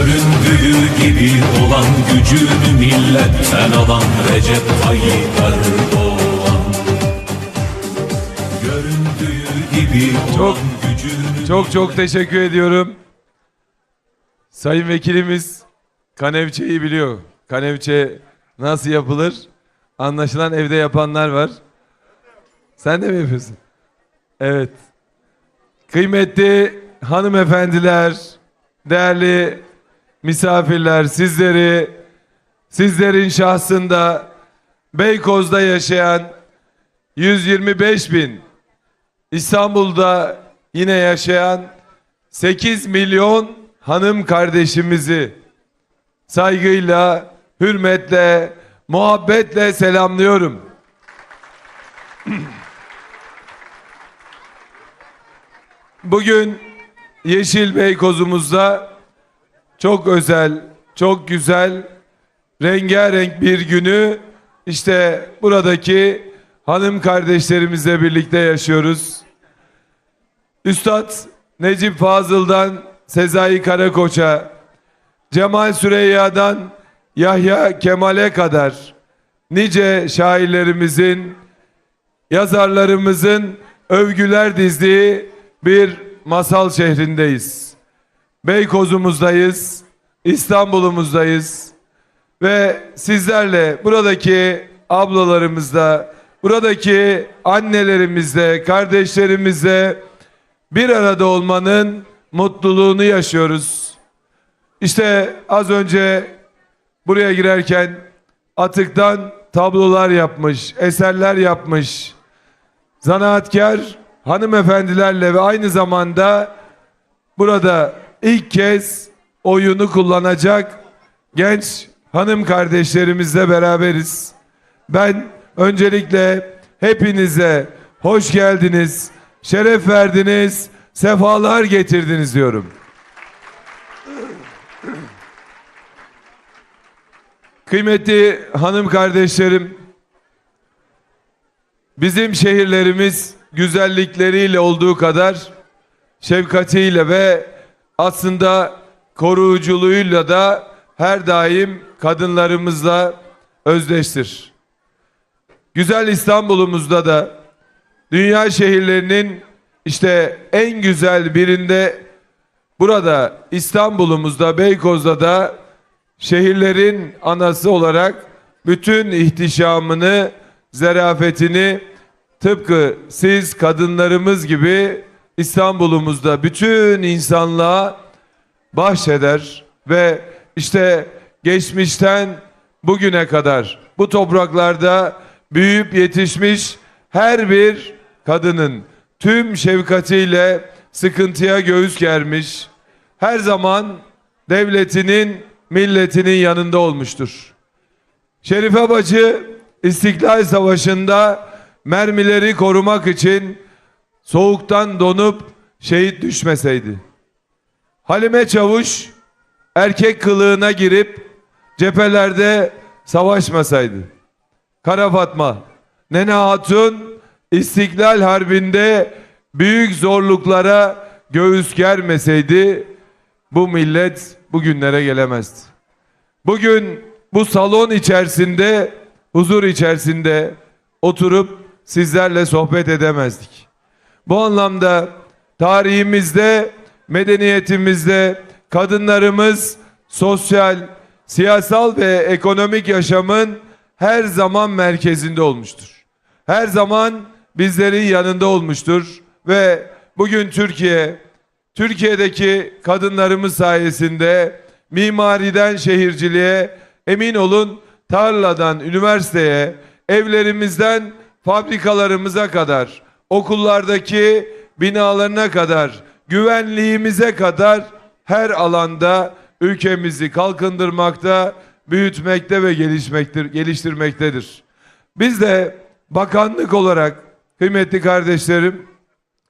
Göründüğü gibi olan gücünü milletten alan Recep Tayyip Erdoğan Göründüğü gibi Çok- olan gücünü Çok çok teşekkür ediyorum. Sayın vekilimiz kanevçeyi biliyor. Kanevçe nasıl yapılır? Anlaşılan evde yapanlar var. Sen de mi yapıyorsun? Evet. Kıymetli hanımefendiler, değerli misafirler, sizleri sizlerin şahsında Beykoz'da yaşayan 125 bin İstanbul'da yine yaşayan 8 milyon hanım kardeşimizi saygıyla, hürmetle, muhabbetle selamlıyorum. Bugün Yeşil Beykoz'umuzda çok özel, çok güzel, rengarenk bir günü işte buradaki hanım kardeşlerimizle birlikte yaşıyoruz. Üstad Necip Fazıl'dan Sezai Karakoç'a, Cemal Süreyya'dan Yahya Kemal'e kadar nice şairlerimizin, yazarlarımızın övgüler dizdiği bir masal şehrindeyiz. Beykoz'umuzdayız, İstanbul'umuzdayız ve sizlerle buradaki ablalarımızla, buradaki annelerimizle, kardeşlerimizle bir arada olmanın mutluluğunu yaşıyoruz. İşte az önce buraya girerken atıktan tablolar yapmış, eserler yapmış. Zanaatkar hanımefendilerle ve aynı zamanda burada ilk kez oyunu kullanacak genç hanım kardeşlerimizle beraberiz. Ben öncelikle hepinize hoş geldiniz, şeref verdiniz, sefalar getirdiniz diyorum. Kıymetli hanım kardeşlerim, bizim şehirlerimiz güzellikleriyle olduğu kadar şefkatiyle ve aslında koruyuculuğuyla da her daim kadınlarımızla özdeştir. Güzel İstanbul'umuzda da dünya şehirlerinin işte en güzel birinde burada İstanbul'umuzda Beykoz'da da şehirlerin anası olarak bütün ihtişamını, zerafetini tıpkı siz kadınlarımız gibi İstanbul'umuzda bütün insanlığa bahşeder ve işte geçmişten bugüne kadar bu topraklarda büyüyüp yetişmiş her bir kadının tüm şefkatiyle sıkıntıya göğüs germiş, her zaman devletinin, milletinin yanında olmuştur. Şerife Bacı İstiklal Savaşı'nda mermileri korumak için soğuktan donup şehit düşmeseydi. Halime Çavuş erkek kılığına girip cephelerde savaşmasaydı. Kara Fatma, Nene Hatun İstiklal Harbi'nde büyük zorluklara göğüs germeseydi bu millet bugünlere gelemezdi. Bugün bu salon içerisinde, huzur içerisinde oturup sizlerle sohbet edemezdik. Bu anlamda tarihimizde, medeniyetimizde kadınlarımız sosyal, siyasal ve ekonomik yaşamın her zaman merkezinde olmuştur. Her zaman bizlerin yanında olmuştur ve bugün Türkiye, Türkiye'deki kadınlarımız sayesinde mimariden şehirciliğe, emin olun tarladan üniversiteye, evlerimizden fabrikalarımıza kadar, okullardaki binalarına kadar, güvenliğimize kadar her alanda ülkemizi kalkındırmakta, büyütmekte ve gelişmektir, geliştirmektedir. Biz de bakanlık olarak kıymetli kardeşlerim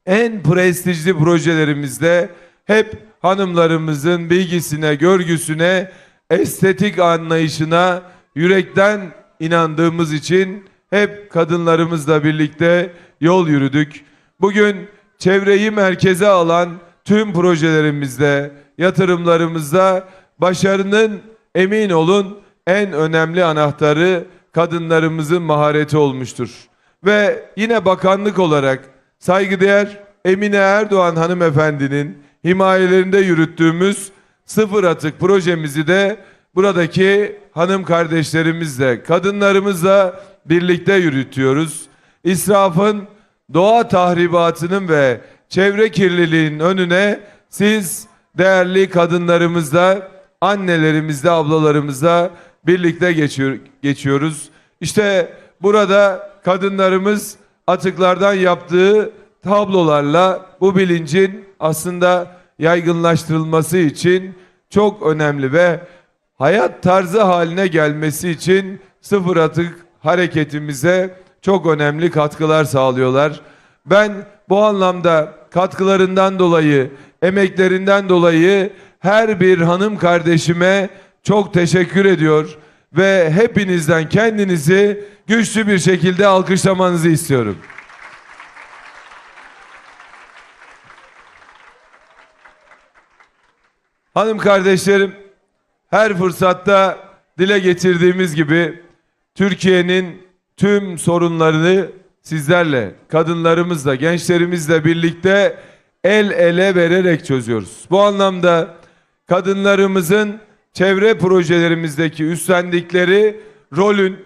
en prestijli projelerimizde hep hanımlarımızın bilgisine, görgüsüne, estetik anlayışına yürekten inandığımız için hep kadınlarımızla birlikte yol yürüdük. Bugün çevreyi merkeze alan tüm projelerimizde, yatırımlarımızda Başarının emin olun en önemli anahtarı kadınlarımızın mahareti olmuştur. Ve yine bakanlık olarak saygıdeğer Emine Erdoğan hanımefendinin himayelerinde yürüttüğümüz sıfır atık projemizi de buradaki hanım kardeşlerimizle, kadınlarımızla birlikte yürütüyoruz. İsrafın, doğa tahribatının ve çevre kirliliğinin önüne siz değerli kadınlarımızla, annelerimizle, ablalarımızla birlikte geçiyor, geçiyoruz. İşte burada kadınlarımız atıklardan yaptığı tablolarla bu bilincin aslında yaygınlaştırılması için çok önemli ve hayat tarzı haline gelmesi için sıfır atık hareketimize çok önemli katkılar sağlıyorlar. Ben bu anlamda katkılarından dolayı, emeklerinden dolayı her bir hanım kardeşime çok teşekkür ediyor ve hepinizden kendinizi güçlü bir şekilde alkışlamanızı istiyorum. Hanım kardeşlerim, her fırsatta dile getirdiğimiz gibi Türkiye'nin tüm sorunlarını sizlerle, kadınlarımızla, gençlerimizle birlikte el ele vererek çözüyoruz. Bu anlamda kadınlarımızın çevre projelerimizdeki üstlendikleri rolün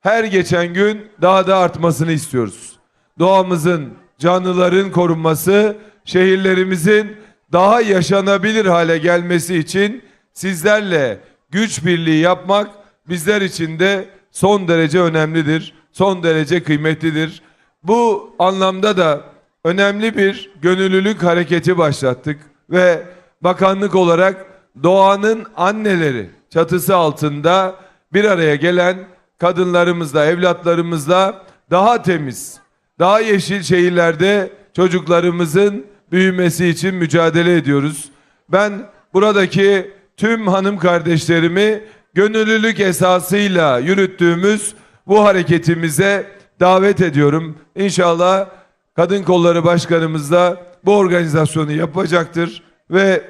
her geçen gün daha da artmasını istiyoruz. Doğamızın, canlıların korunması, şehirlerimizin daha yaşanabilir hale gelmesi için sizlerle güç birliği yapmak bizler için de son derece önemlidir, son derece kıymetlidir. Bu anlamda da önemli bir gönüllülük hareketi başlattık ve bakanlık olarak doğanın anneleri çatısı altında bir araya gelen kadınlarımızla, evlatlarımızla daha temiz, daha yeşil şehirlerde çocuklarımızın büyümesi için mücadele ediyoruz. Ben buradaki tüm hanım kardeşlerimi gönüllülük esasıyla yürüttüğümüz bu hareketimize davet ediyorum. İnşallah Kadın Kolları Başkanımız da bu organizasyonu yapacaktır ve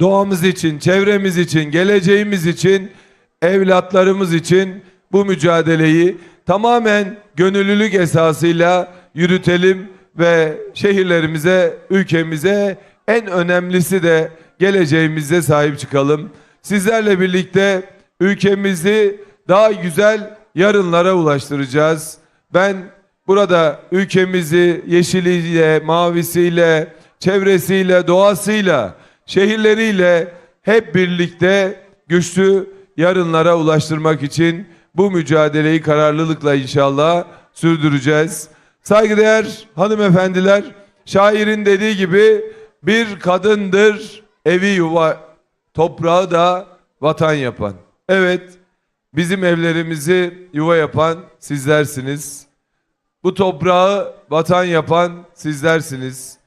doğamız için, çevremiz için, geleceğimiz için, evlatlarımız için bu mücadeleyi tamamen gönüllülük esasıyla yürütelim ve şehirlerimize, ülkemize en önemlisi de geleceğimize sahip çıkalım. Sizlerle birlikte ülkemizi daha güzel yarınlara ulaştıracağız. Ben burada ülkemizi yeşiliyle, mavisiyle, çevresiyle, doğasıyla, şehirleriyle hep birlikte güçlü yarınlara ulaştırmak için bu mücadeleyi kararlılıkla inşallah sürdüreceğiz. Saygıdeğer hanımefendiler, şairin dediği gibi bir kadındır evi yuva, toprağı da vatan yapan. Evet, bizim evlerimizi yuva yapan sizlersiniz. Bu toprağı vatan yapan sizlersiniz.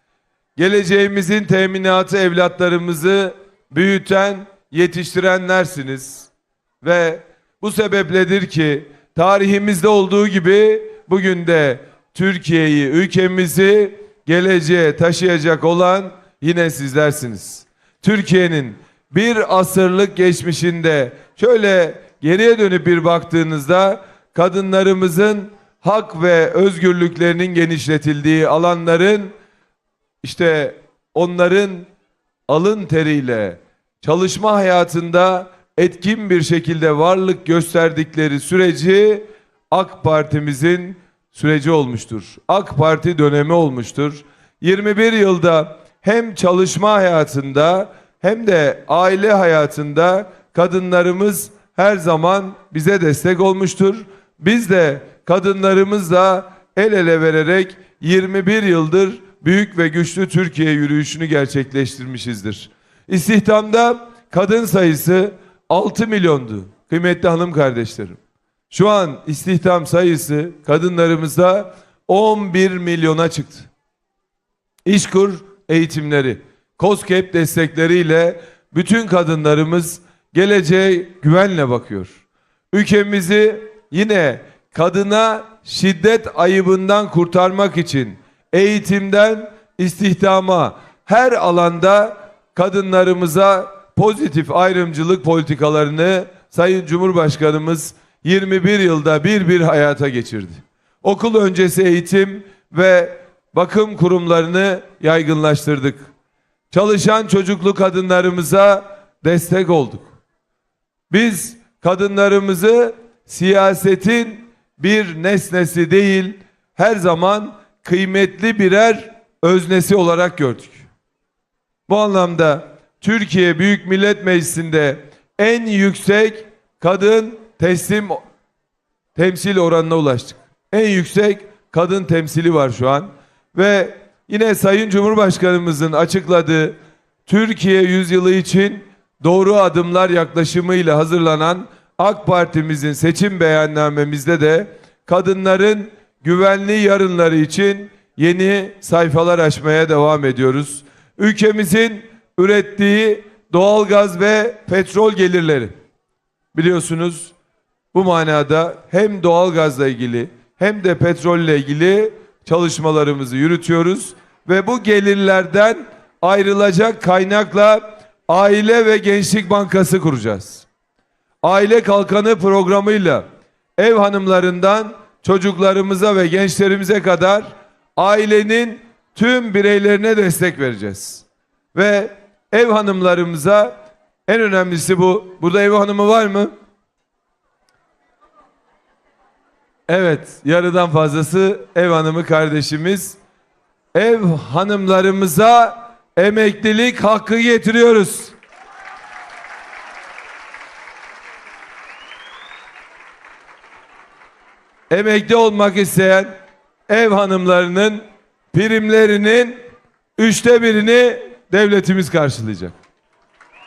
Geleceğimizin teminatı evlatlarımızı büyüten, yetiştirenlersiniz. Ve bu sebepledir ki tarihimizde olduğu gibi bugün de Türkiye'yi, ülkemizi geleceğe taşıyacak olan yine sizlersiniz. Türkiye'nin bir asırlık geçmişinde şöyle geriye dönüp bir baktığınızda kadınlarımızın hak ve özgürlüklerinin genişletildiği alanların işte onların alın teriyle çalışma hayatında etkin bir şekilde varlık gösterdikleri süreci AK Parti'mizin süreci olmuştur. AK Parti dönemi olmuştur. 21 yılda hem çalışma hayatında hem de aile hayatında kadınlarımız her zaman bize destek olmuştur. Biz de kadınlarımızla el ele vererek 21 yıldır büyük ve güçlü Türkiye yürüyüşünü gerçekleştirmişizdir. İstihdamda kadın sayısı 6 milyondu. Kıymetli hanım kardeşlerim. Şu an istihdam sayısı kadınlarımızda 11 milyona çıktı. İşkur eğitimleri, COSGAP destekleriyle bütün kadınlarımız geleceğe güvenle bakıyor. Ülkemizi yine kadına şiddet ayıbından kurtarmak için eğitimden istihdama her alanda kadınlarımıza pozitif ayrımcılık politikalarını Sayın Cumhurbaşkanımız 21 yılda bir bir hayata geçirdi. Okul öncesi eğitim ve bakım kurumlarını yaygınlaştırdık. Çalışan çocuklu kadınlarımıza destek olduk. Biz kadınlarımızı siyasetin bir nesnesi değil, her zaman kıymetli birer öznesi olarak gördük. Bu anlamda Türkiye Büyük Millet Meclisi'nde en yüksek kadın teslim temsil oranına ulaştık. En yüksek kadın temsili var şu an. Ve yine Sayın Cumhurbaşkanımızın açıkladığı Türkiye yüzyılı için doğru adımlar yaklaşımıyla hazırlanan AK Parti'mizin seçim beyannamemizde de kadınların güvenli yarınları için yeni sayfalar açmaya devam ediyoruz. Ülkemizin ürettiği doğalgaz ve petrol gelirleri biliyorsunuz bu manada hem doğalgazla ilgili hem de petrolle ilgili çalışmalarımızı yürütüyoruz ve bu gelirlerden ayrılacak kaynakla Aile ve Gençlik Bankası kuracağız. Aile Kalkanı programıyla ev hanımlarından çocuklarımıza ve gençlerimize kadar ailenin tüm bireylerine destek vereceğiz. Ve ev hanımlarımıza en önemlisi bu. Burada ev hanımı var mı? Evet, yarıdan fazlası ev hanımı kardeşimiz. Ev hanımlarımıza emeklilik hakkı getiriyoruz. Emekli olmak isteyen ev hanımlarının primlerinin üçte birini devletimiz karşılayacak.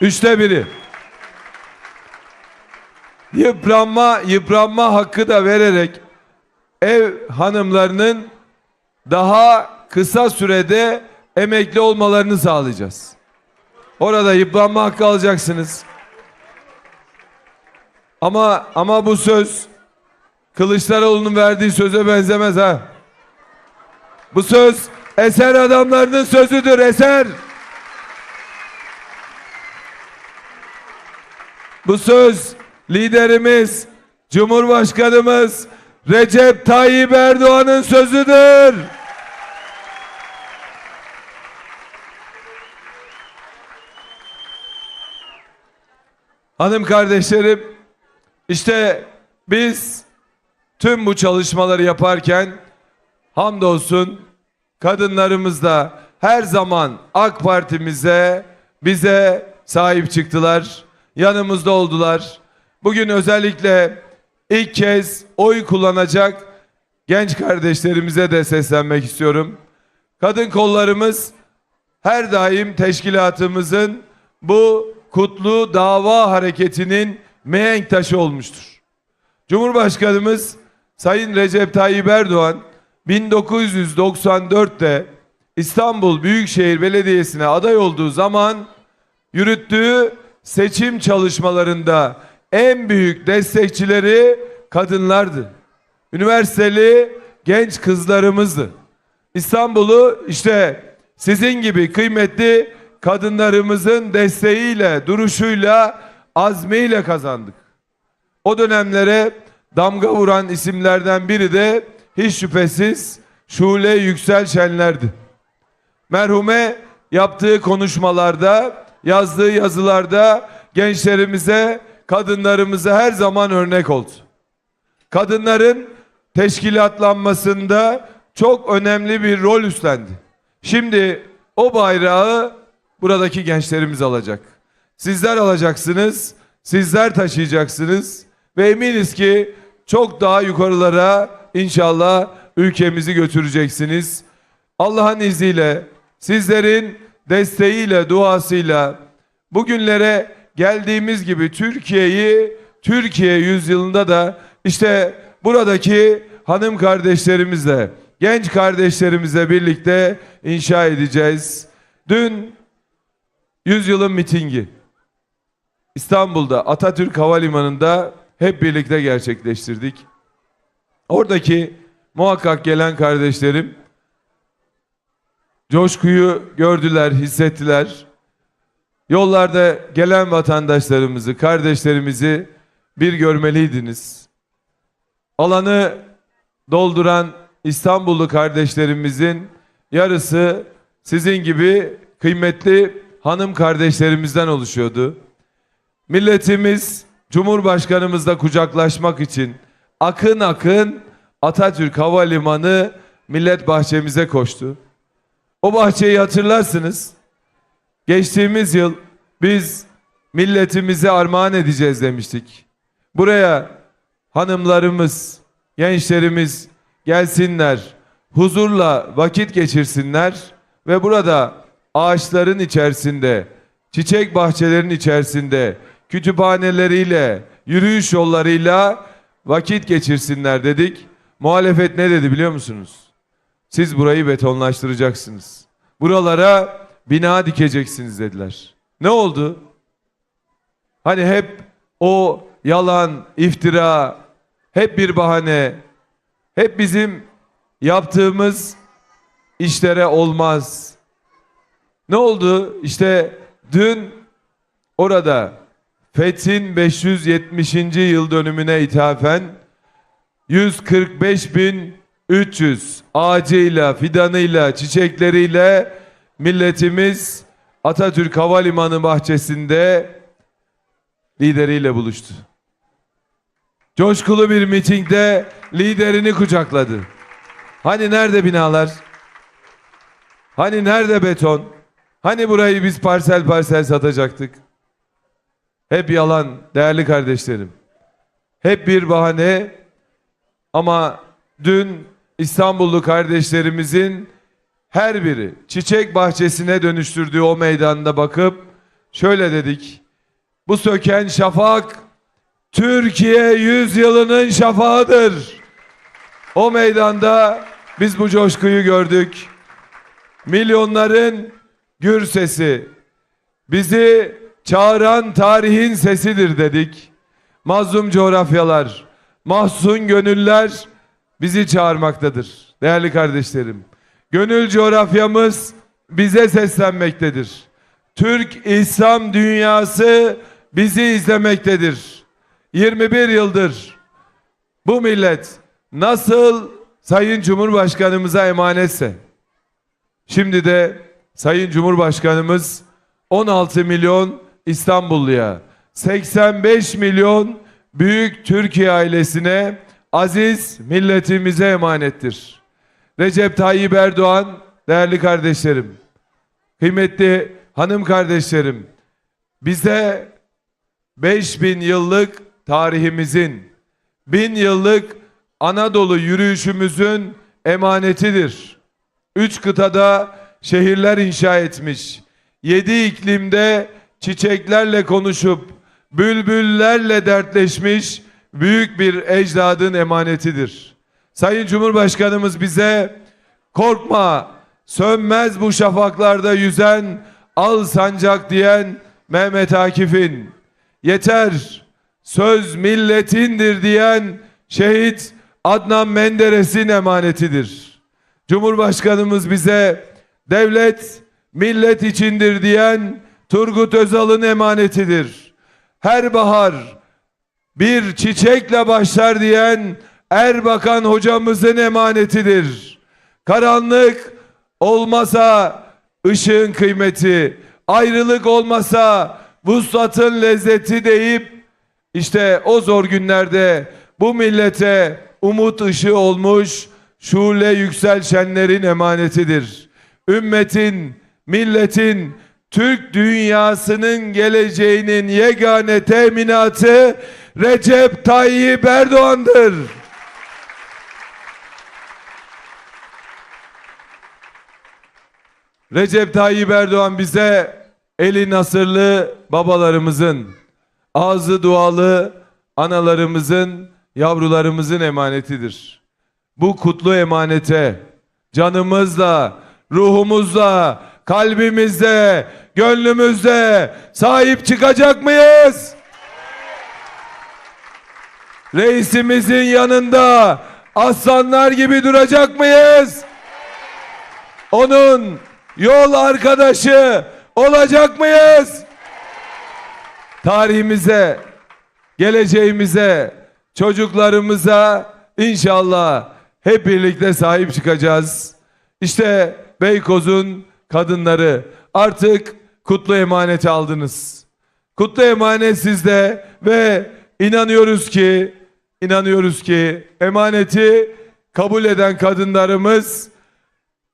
Üçte biri. Yıpranma, yıpranma hakkı da vererek ev hanımlarının daha kısa sürede emekli olmalarını sağlayacağız. Orada yıpranma hakkı alacaksınız. Ama ama bu söz Kılıçdaroğlu'nun verdiği söze benzemez ha. Bu söz eser adamlarının sözüdür eser. Bu söz liderimiz, Cumhurbaşkanımız Recep Tayyip Erdoğan'ın sözüdür. Hanım kardeşlerim, işte biz tüm bu çalışmaları yaparken hamdolsun kadınlarımız da her zaman AK Parti'mize, bize sahip çıktılar. Yanımızda oldular. Bugün özellikle ilk kez oy kullanacak genç kardeşlerimize de seslenmek istiyorum. Kadın kollarımız her daim teşkilatımızın bu kutlu dava hareketinin mihenk taşı olmuştur. Cumhurbaşkanımız Sayın Recep Tayyip Erdoğan 1994'te İstanbul Büyükşehir Belediyesi'ne aday olduğu zaman yürüttüğü seçim çalışmalarında en büyük destekçileri kadınlardı. Üniversiteli genç kızlarımızdı. İstanbul'u işte sizin gibi kıymetli kadınlarımızın desteğiyle, duruşuyla, azmiyle kazandık. O dönemlere damga vuran isimlerden biri de hiç şüphesiz Şule Yüksel Şenler'di. Merhume yaptığı konuşmalarda, yazdığı yazılarda gençlerimize, kadınlarımıza her zaman örnek oldu. Kadınların teşkilatlanmasında çok önemli bir rol üstlendi. Şimdi o bayrağı buradaki gençlerimiz alacak. Sizler alacaksınız, sizler taşıyacaksınız ve eminiz ki çok daha yukarılara inşallah ülkemizi götüreceksiniz. Allah'ın izniyle, sizlerin desteğiyle, duasıyla bugünlere geldiğimiz gibi Türkiye'yi Türkiye yüzyılında da işte buradaki hanım kardeşlerimizle, genç kardeşlerimizle birlikte inşa edeceğiz. Dün yüzyılın mitingi İstanbul'da Atatürk Havalimanı'nda hep birlikte gerçekleştirdik. Oradaki muhakkak gelen kardeşlerim coşkuyu gördüler, hissettiler. Yollarda gelen vatandaşlarımızı, kardeşlerimizi bir görmeliydiniz. Alanı dolduran İstanbullu kardeşlerimizin yarısı sizin gibi kıymetli hanım kardeşlerimizden oluşuyordu. Milletimiz Cumhurbaşkanımızla kucaklaşmak için akın akın Atatürk Havalimanı Millet Bahçemize koştu. O bahçeyi hatırlarsınız. Geçtiğimiz yıl biz milletimize armağan edeceğiz demiştik. Buraya hanımlarımız, gençlerimiz gelsinler, huzurla vakit geçirsinler ve burada ağaçların içerisinde, çiçek bahçelerin içerisinde, kütüphaneleriyle, yürüyüş yollarıyla vakit geçirsinler dedik. Muhalefet ne dedi biliyor musunuz? Siz burayı betonlaştıracaksınız. Buralara bina dikeceksiniz dediler. Ne oldu? Hani hep o yalan, iftira, hep bir bahane, hep bizim yaptığımız işlere olmaz. Ne oldu? İşte dün orada Fethin 570. yıl dönümüne ithafen 145.300 ağacıyla, fidanıyla, çiçekleriyle milletimiz Atatürk Havalimanı bahçesinde lideriyle buluştu. Coşkulu bir mitingde liderini kucakladı. Hani nerede binalar? Hani nerede beton? Hani burayı biz parsel parsel satacaktık? Hep yalan değerli kardeşlerim. Hep bir bahane ama dün İstanbullu kardeşlerimizin her biri çiçek bahçesine dönüştürdüğü o meydanda bakıp şöyle dedik. Bu söken şafak Türkiye yüzyılının şafağıdır. O meydanda biz bu coşkuyu gördük. Milyonların gür sesi bizi çağıran tarihin sesidir dedik. Mazlum coğrafyalar, mahzun gönüller bizi çağırmaktadır. Değerli kardeşlerim, gönül coğrafyamız bize seslenmektedir. Türk İslam dünyası bizi izlemektedir. 21 yıldır bu millet nasıl Sayın Cumhurbaşkanımıza emanetse, şimdi de Sayın Cumhurbaşkanımız 16 milyon İstanbulluya, 85 milyon büyük Türkiye ailesine, aziz milletimize emanettir. Recep Tayyip Erdoğan, değerli kardeşlerim, kıymetli hanım kardeşlerim, bize 5000 yıllık tarihimizin, bin yıllık Anadolu yürüyüşümüzün emanetidir. Üç kıtada şehirler inşa etmiş. Yedi iklimde çiçeklerle konuşup bülbüllerle dertleşmiş büyük bir ecdadın emanetidir. Sayın Cumhurbaşkanımız bize korkma sönmez bu şafaklarda yüzen al sancak diyen Mehmet Akif'in yeter söz milletindir diyen şehit Adnan Menderes'in emanetidir. Cumhurbaşkanımız bize devlet millet içindir diyen Turgut Özal'ın emanetidir. Her bahar bir çiçekle başlar diyen Erbakan hocamızın emanetidir. Karanlık olmasa ışığın kıymeti, ayrılık olmasa vuslatın lezzeti deyip işte o zor günlerde bu millete umut ışığı olmuş şule yükselşenlerin emanetidir. Ümmetin, milletin, Türk dünyasının geleceğinin yegane teminatı Recep Tayyip Erdoğan'dır. Recep Tayyip Erdoğan bize eli nasırlı babalarımızın, ağzı dualı analarımızın, yavrularımızın emanetidir. Bu kutlu emanete canımızla, ruhumuzla, kalbimizle, gönlümüzle sahip çıkacak mıyız? Reisimizin yanında aslanlar gibi duracak mıyız? Onun yol arkadaşı olacak mıyız? tarihimize, geleceğimize, çocuklarımıza inşallah hep birlikte sahip çıkacağız. İşte Beykoz'un kadınları artık kutlu emaneti aldınız. Kutlu emanet sizde ve inanıyoruz ki inanıyoruz ki emaneti kabul eden kadınlarımız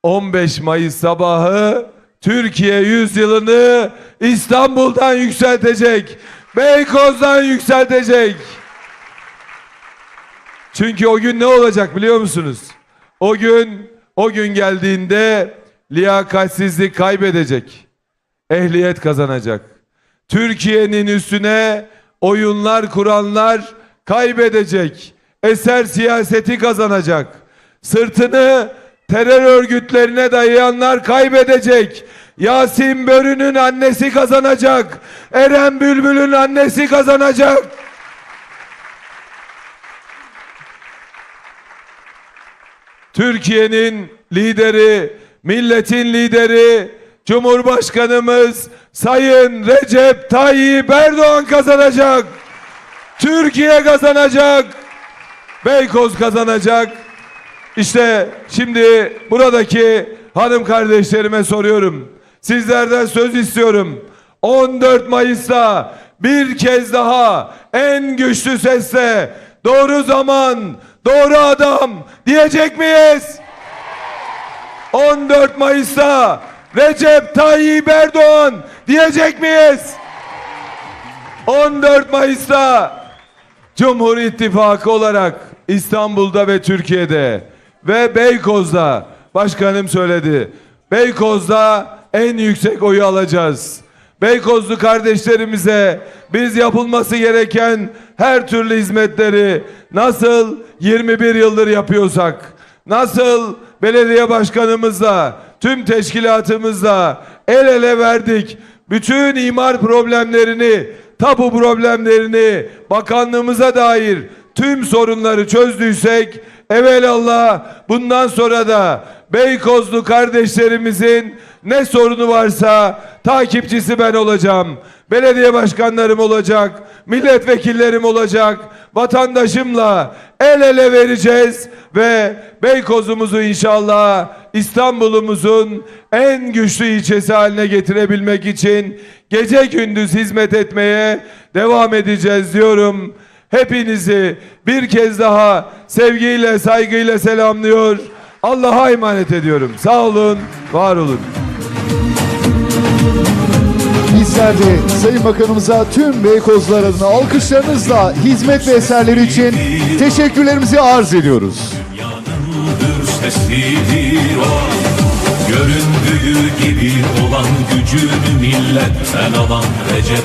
15 Mayıs sabahı Türkiye yüzyılını İstanbul'dan yükseltecek. Beykoz'dan yükseltecek. Çünkü o gün ne olacak biliyor musunuz? O gün o gün geldiğinde liyakatsizlik kaybedecek. Ehliyet kazanacak. Türkiye'nin üstüne oyunlar kuranlar kaybedecek. Eser siyaseti kazanacak. Sırtını terör örgütlerine dayayanlar kaybedecek. Yasin Börü'nün annesi kazanacak. Eren Bülbül'ün annesi kazanacak. Türkiye'nin lideri, milletin lideri, Cumhurbaşkanımız Sayın Recep Tayyip Erdoğan kazanacak. Türkiye kazanacak. Beykoz kazanacak. İşte şimdi buradaki hanım kardeşlerime soruyorum. Sizlerden söz istiyorum. 14 Mayıs'ta bir kez daha en güçlü sesle doğru zaman, doğru adam diyecek miyiz? 14 Mayıs'ta Recep Tayyip Erdoğan diyecek miyiz? 14 Mayıs'ta Cumhur İttifakı olarak İstanbul'da ve Türkiye'de ve Beykoz'da başkanım söyledi. Beykoz'da en yüksek oyu alacağız. Beykozlu kardeşlerimize biz yapılması gereken her türlü hizmetleri nasıl 21 yıldır yapıyorsak, nasıl belediye başkanımızla, tüm teşkilatımızla el ele verdik. Bütün imar problemlerini, tapu problemlerini, bakanlığımıza dair tüm sorunları çözdüysek evelallah bundan sonra da Beykozlu kardeşlerimizin ne sorunu varsa takipçisi ben olacağım. Belediye başkanlarım olacak, milletvekillerim olacak. Vatandaşımla el ele vereceğiz ve Beykoz'umuzu inşallah İstanbul'umuzun en güçlü ilçesi haline getirebilmek için gece gündüz hizmet etmeye devam edeceğiz diyorum. Hepinizi bir kez daha sevgiyle, saygıyla selamlıyor. Allah'a emanet ediyorum. Sağ olun, var olun. Bizler de Sayın Bakanımıza tüm Beykozlar adına alkışlarınızla hizmet ve eserleri için teşekkürlerimizi arz ediyoruz. Göründüğü gibi olan gücünü milletten alan Recep